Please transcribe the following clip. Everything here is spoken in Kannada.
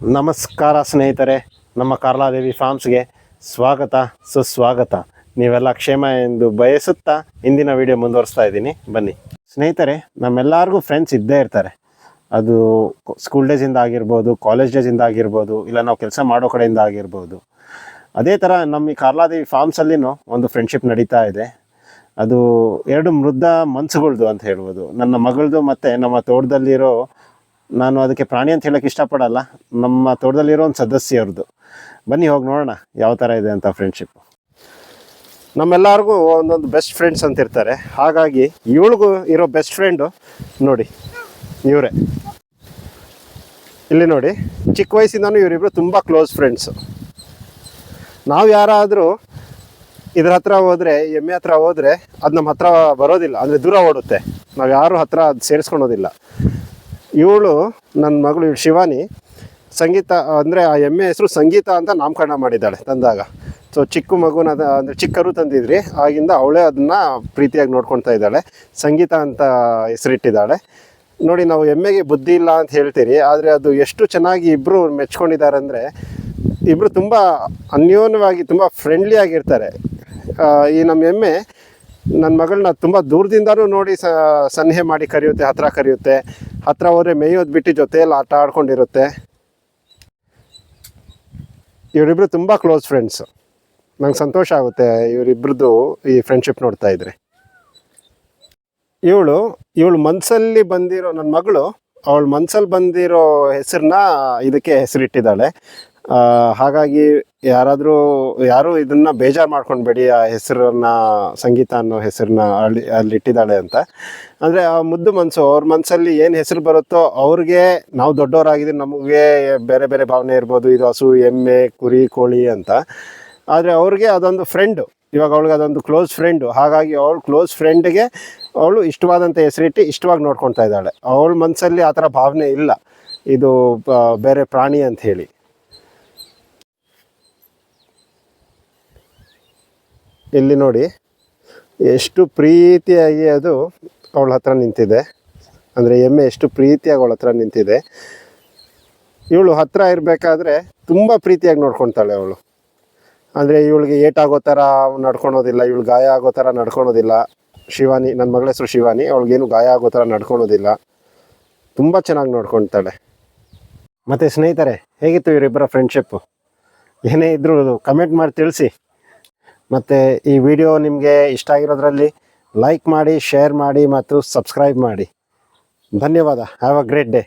ನಮಸ್ಕಾರ ಸ್ನೇಹಿತರೆ, ನಮ್ಮ ಕಾರ್ಲಾದೇವಿ ಫಾರ್ಮ್ಸ್ಗೆ ಸ್ವಾಗತ, ಸುಸ್ವಾಗತ. ನೀವೆಲ್ಲ ಕ್ಷೇಮ ಎಂದು ಬಯಸುತ್ತಾ ಇಂದಿನ ವಿಡಿಯೋ ಮುಂದುವರಿಸ್ತಾ ಇದ್ದೀನಿ. ಬನ್ನಿ. ಸ್ನೇಹಿತರೆ, ನಮ್ಮೆಲ್ಲರಿಗೂ ಫ್ರೆಂಡ್ಸ್ ಇದ್ದೇ ಇರ್ತಾರೆ. ಅದು ಸ್ಕೂಲ್ ಡೇಸಿಂದ ಆಗಿರ್ಬೋದು ಕಾಲೇಜ್ ಡೇಸಿಂದ ಆಗಿರ್ಬೋದು, ಇಲ್ಲ ನಾವು ಕೆಲಸ ಮಾಡೋ ಕಡೆಯಿಂದ ಆಗಿರ್ಬೋದು. ಅದೇ ಥರ ನಮ್ಮ ಈ ಕಾರ್ಲಾದೇವಿ ಫಾರ್ಮ್ಸಲ್ಲಿನೂ ಒಂದು ಫ್ರೆಂಡ್ಶಿಪ್ ನಡೀತಾ ಇದೆ. ಅದು ಎರಡು ಮೃದ ಮನ್ಸುಗಳ್ದು ಅಂತ ಹೇಳ್ಬೋದು. ನನ್ನ ಮಗಳದು ಮತ್ತು ನಮ್ಮ ತೋಟದಲ್ಲಿರೋ ನಾನು ಅದಕ್ಕೆ ಪ್ರಾಣಿ ಅಂತ ಹೇಳಕ್ಕೆ ಇಷ್ಟಪಡಲ್ಲ. ನಮ್ಮ ತೋಟದಲ್ಲಿರೋ ಒಂದು ಸದಸ್ಯರದ್ದು ಬನ್ನಿ ಹೋಗಿ ನೋಡೋಣ ಯಾವ ಥರ ಇದೆ ಅಂತ ಫ್ರೆಂಡ್ಶಿಪ್ ನಮ್ಮೆಲ್ಲರಿಗೂ ಒಂದೊಂದು ಬೆಸ್ಟ್ ಫ್ರೆಂಡ್ಸ್ ಅಂತ ಇರ್ತಾರೆ. ಹಾಗಾಗಿ ಇವಳಿಗೂ ಇರೋ ಬೆಸ್ಟ್ ಫ್ರೆಂಡು ನೋಡಿ, ಇವರೇ. ಇಲ್ಲಿ ನೋಡಿ, ಚಿಕ್ಕ ವಯಸ್ಸಿಂದನೂ ಇವರಿಬ್ಬರು ತುಂಬ ಕ್ಲೋಸ್ ಫ್ರೆಂಡ್ಸು ನಾವು ಯಾರಾದರೂ ಇದ್ರ ಹತ್ರ ಹೋದರೆ, ಎಮ್ಮೆ ಹತ್ರ ಹೋದರೆ, ಅದು ನಮ್ಮ ಹತ್ರ ಬರೋದಿಲ್ಲ. ಅಂದರೆ ದೂರ ಓಡುತ್ತೆ. ನಾವು ಯಾರು ಹತ್ರ ಅದು ಸೇರಿಸ್ಕೊಳೋದಿಲ್ಲ. ಇವಳು ನನ್ನ ಮಗಳು ಶಿವಾನಿ. ಸಂಗೀತ, ಅಂದರೆ ಆ ಎಮ್ಮೆ ಹೆಸರು ಸಂಗೀತ ಅಂತ ನಾಮಕರಣ ಮಾಡಿದ್ದಾಳೆ ತಂದಾಗ. ಸೊ ಚಿಕ್ಕ ಮಗುನ ಅದ- ಅಂದರೆ ಚಿಕ್ಕರು ತಂದಿದ್ರಿ. ಆಗಿಂದ ಅವಳೇ ಅದನ್ನು ಪ್ರೀತಿಯಾಗಿ ನೋಡ್ಕೊಳ್ತಾ ಇದ್ದಾಳೆ. ಸಂಗೀತ ಅಂತ ಹೆಸರಿಟ್ಟಿದ್ದಾಳೆ. ನೋಡಿ, ನಾವು ಎಮ್ಮೆಗೆ ಬುದ್ಧಿ ಇಲ್ಲ ಅಂತ ಹೇಳ್ತೀರಿ, ಆದರೆ ಅದು ಎಷ್ಟು ಚೆನ್ನಾಗಿ ಇಬ್ಬರು ಮೆಚ್ಕೊಂಡಿದ್ದಾರೆ ಅಂದರೆ ಇಬ್ಬರು ತುಂಬ ಅನ್ಯೋನ್ಯವಾಗಿ, ತುಂಬ ಫ್ರೆಂಡ್ಲಿ ಆಗಿರ್ತಾರೆ. ಈ ನಮ್ಮ ಎಮ್ಮೆ ನನ್ನ ಮಗಳನ್ನ ತುಂಬ ದೂರದಿಂದಲೂ ನೋಡಿ ಸನ್ನೆ ಮಾಡಿ ಕರೆಯುತ್ತೆ, ಹತ್ರ ಕರೆಯುತ್ತೆ. ಹತ್ರ ಹೋದರೆ ಮೇಯೋದು ಬಿಟ್ಟು ಜೊತೆಯಲ್ಲಿ ಆಟ ಆಡ್ಕೊಂಡಿರುತ್ತೆ. ಇವರಿಬ್ಬರು ತುಂಬ ಕ್ಲೋಸ್ ಫ್ರೆಂಡ್ಸ್ ನಂಗೆ ಸಂತೋಷ ಆಗುತ್ತೆ ಇವರಿಬ್ರದ್ದು ಈ ಫ್ರೆಂಡ್ಶಿಪ್ ನೋಡ್ತಾ ಇದ್ರೆ. ಇವಳು ಇವಳು ಮನಸ್ಸಲ್ಲಿ ಬಂದಿರೋ ನನ್ನ ಮಗಳು, ಅವಳು ಮನ್ಸಲ್ಲಿ ಬಂದಿರೋ ಹೆಸರನ್ನ ಇದಕ್ಕೆ ಹೆಸರಿಟ್ಟಿದ್ದಾಳೆ. ಹಾಗಾಗಿ ಯಾರಾದರೂ, ಯಾರು ಇದನ್ನ ಬೇಜಾರು ಮಾಡ್ಕೊಂಡ್ಬೇಡಿ, ಆ ಹೆಸರನ್ನ, ಸಂಗೀತ ಅನ್ನೋ ಹೆಸರನ್ನ ಅಲ್ಲಿ ಅಲ್ಲಿ ಇಟ್ಟಿದ್ದಾಳೆ ಅಂತ. ಅಂದರೆ ಆ ಮುದ್ದು ಮನಸ್ಸು ಅವ್ರ ಮನಸ್ಸಲ್ಲಿ ಏನು ಹೆಸರು ಬರುತ್ತೋ ಅವ್ರಿಗೆ ನಾವು ದೊಡ್ಡವರಾಗಿದ್ದೀವಿ ನಮಗೆ ಬೇರೆ ಬೇರೆ ಭಾವನೆ ಇರ್ಬೋದು, ಇದು ಹಸು, ಎಮ್ಮೆ, ಕುರಿ, ಕೋಳಿ ಅಂತ. ಆದರೆ ಅವ್ರಿಗೆ ಅದೊಂದು ಫ್ರೆಂಡು ಇವಾಗ ಅವಳಿಗೆ ಅದೊಂದು ಕ್ಲೋಸ್ ಫ್ರೆಂಡು ಹಾಗಾಗಿ ಅವಳು ಕ್ಲೋಸ್ ಫ್ರೆಂಡ್ಗೆ ಅವಳು ಇಷ್ಟವಾದಂಥ ಹೆಸರಿಟ್ಟು ಇಷ್ಟವಾಗಿ ನೋಡ್ಕೊತಾ ಇದ್ದಾಳೆ. ಅವಳ ಮನಸ್ಸಲ್ಲಿ ಆ ಥರ ಭಾವನೆ ಇಲ್ಲ. ಇದು ಬೇರೆ ಪ್ರಾಣಿ ಅಂತ ಹೇಳಿ. ಇಲ್ಲಿ ನೋಡಿ, ಎಷ್ಟು ಪ್ರೀತಿಯಾಗಿ ಅದು ಅವಳ ಹತ್ರ ನಿಂತಿದೆ. ಅಂದರೆ ಎಮ್ಮೆ ಎಷ್ಟು ಪ್ರೀತಿಯಾಗಿ ಅವಳ ಹತ್ರ ನಿಂತಿದೆ. ಇವಳು ಹತ್ರ ಇರಬೇಕಾದ್ರೆ ತುಂಬ ಪ್ರೀತಿಯಾಗಿ ನೋಡ್ಕೊತಾಳೆ ಅವಳು. ಅಂದರೆ ಇವಳಿಗೆ ಏಟಾಗೋ ಥರ ನಡ್ಕೊಳೋದಿಲ್ಲ, ಇವಳು ಗಾಯ ಆಗೋ ಥರ ನಡ್ಕೊಳೋದಿಲ್ಲ. ಶಿವಾನಿ ನನ್ನ ಮಗಳ ಹೆಸರು ಶಿವಾನಿ, ಅವಳಿಗೇನು ಗಾಯ ಆಗೋ ಥರ ನಡ್ಕೊಳೋದಿಲ್ಲ. ತುಂಬ ಚೆನ್ನಾಗಿ ನೋಡ್ಕೊತಾಳೆ ಮತ್ತು ಸ್ನೇಹಿತರೆ, ಹೇಗಿತ್ತು ಇವರಿಬ್ಬರ ಫ್ರೆಂಡ್ಶಿಪ್ಪು ಏನೇ ಇದ್ದರೂ ಕಮೆಂಟ್ ಮಾಡಿ ತಿಳಿಸಿ. ಮತ್ತು ಈ ವಿಡಿಯೋ ನಿಮಗೆ ಇಷ್ಟ ಆಗಿರೋದ್ರಲ್ಲಿ ಲೈಕ್ ಮಾಡಿ ಶೇರ್ ಮಾಡಿ ಮತ್ತು ಸಬ್ಸ್ಕ್ರೈಬ್ ಮಾಡಿ. ಧನ್ಯವಾದ. Have a great day